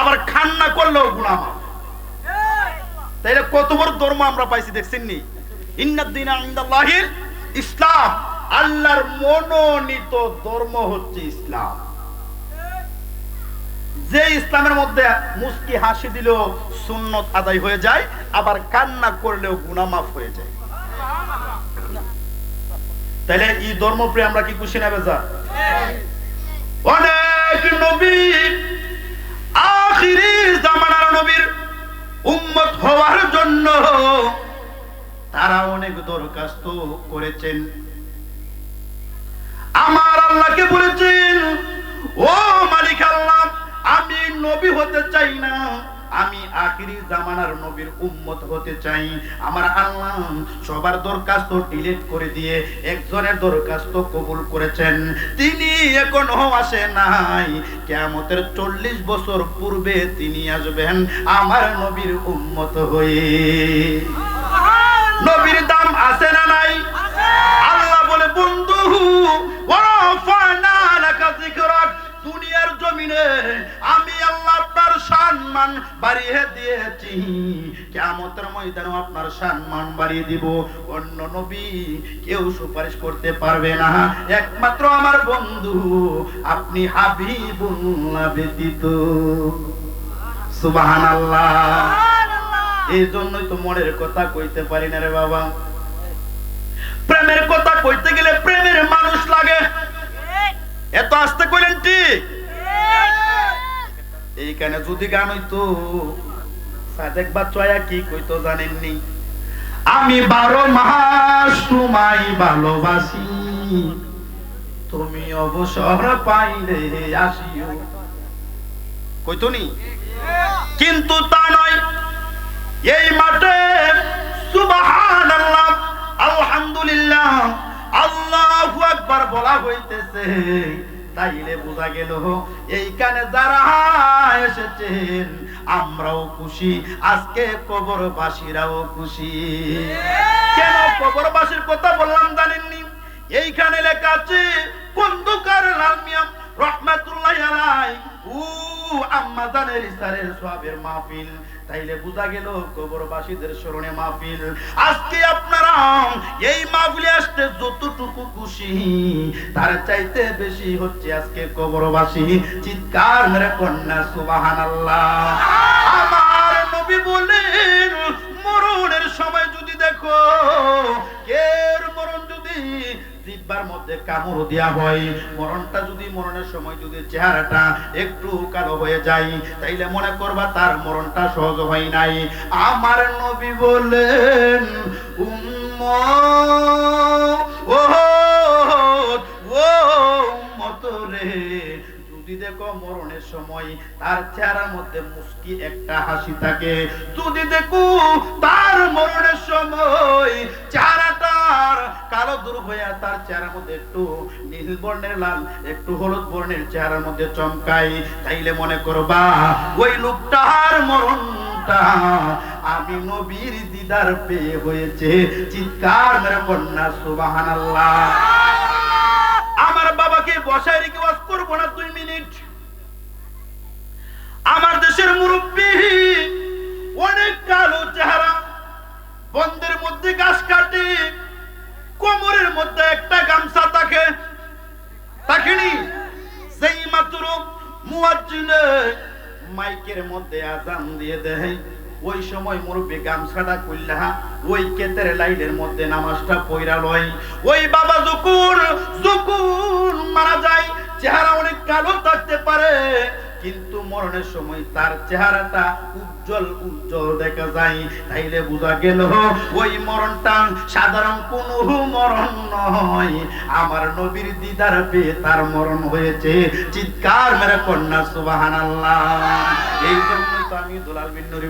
আবার খান না করলেও মাফ তাইলে কত বড় ধর্ম আমরা পাইছি দেখছেন নি? ইন্নাদ্দিন ইসলাম। আল্লাহর মনোনীত ধর্ম হচ্ছে ইসলাম। যে ইসলামের মধ্যে মুস্কি হাসি দিলেও সুন্নত আদায় হয়ে যায়, আবার কান্না করলেও গুনাহ মাফ হয়ে যায়। তাহলে এই ধর্মপ্রিয় আমরা কি খুশি নেবে যা অনেক নবী আখিরি জামানার নবীর উম্মত হওয়ার জন্য তারা অনেক দরখাস্ত করেছেন। আমার আল্লাহকে বলেছেন, ও মালিক আল্লাহ, আমি নবী হতে চাই না। আমি আখিরি জামানার নবীর উম্মত হতে চাই। আমার আল্লাহ সবার দরখাস্ত ডিলিট করে দিয়ে একজনের দরখাস্ত কবুল করেছেন। তিনি এখনও আসে নাই। কেয়ামতের চল্লিশ বছর পূর্বে তিনি আসবেন আমার নবীর উম্মত হয়ে। নবীর দাম আছে বাড়িয়ে দিয়েছি। কিয়ামতের ময়দানে আপনার সম্মান বাড়িয়ে দিব। অন্য নবী কেউ সুপারিশ করতে পারবে না। একমাত্র আমার বন্ধু আপনি হাবিবুল্লাহ ব্যতীত। সুবহানাল্লাহ। এই জন্যই তো মনের কথা কইতে পারি না রে বাবা। প্রেমের কথা কইতে গেলে প্রেমের মানুষ লাগে। এত আসতে কইলেন ঠিক? এইখানে যদি গান হইতো, সাদেক বাচ্চা কি কইতো জানেননি? আমি বারো মাস তোমায় ভালোবাসি, তুমি অবসর পাইলে আসিও। কইতো নি? কিন্তু তা নয়, এই মাঠে সুবহানাল্লাহ, আলহামদুলিল্লাহ, আল্লাহু আকবার বলা হইতেছে। তাইলে বোঝা গেল, এইখানে যারা এসেছেন, আমরাও খুশি, আজকে কবরবাসীরাও খুশি। কেন কবরবাসীর কথা বললাম জানেননি? এইখানে লেখা আছে কন্দুকার লাল মিয়াম এই যতটুকু খুশি, তার চাইতে বেশি হচ্ছে আজকে চিৎকার মেরে কন্যা, সুবহানাল্লাহ। আমার নবী বলেন, মরণের সময় যদি দেখো জিব্বার মধ্যে কামড় দেয়া হয়। মরণটা যদি মরণের সময় যদি চেহারাটা একটু কালো হয়ে যায়, তাইলে মনে করবা তার মরণটা সহজ হয় নাই। আমার নবী বলেন দেখো মরণের সময় তার চেহারার মধ্যে মুস্কি একটা হাসি থাকে, যদি দেখো তার মরণের সময় চেহারাটার কালো দূর হইয়া তার চেহারার মধ্যে একটু নীল বর্ণের লাল, একটু হলুদ বর্ণের চেহারার মধ্যে চমকাই। তাইলে মনে করবা, ওই লোকটার মরণটা আমি নবীর দিদার পেয়ে হয়েছে। চিৎকার মেরে কন্যা, সুবহানাল্লাহ। আমার বাবাকে বসায় রেখে ওয়াজ করব না দুই মিনিট। আমার দেশের মুরব্বী, অনেক কালো চেহারা বন্ধের মধ্যে গাছ কাটে। কোমরের মধ্যে একটা গামছা থাকে। তাকিনি? সেই মাত্র মুয়াজ্জিনে মাইকের মধ্যে আজান দিয়ে দেয়। ওই সময় মুরব্বী গামছাটা কইলা ওই কেতের লাইটের মধ্যে নামাজটা পইরা লয়। ওই বাবা যখন যখন মারা যায়। চেহারা অনেক কালো থাকতে পারে। কিন্তু মরণের সময় তার চেহারাটা উজ্জ্বল উজ্জ্বল দেখা যায়। তাইলে বোঝা গেল, ওই মরণটা সাধারণ কোন মরণ নয়। আমার নবীর দিদার পেয়ে তার মরণ হয়েছে। চিৎকার মেরে কন্যা সুবাহান আল্লাহ এই জন্যই তো আমি দুলাল বিন নুরি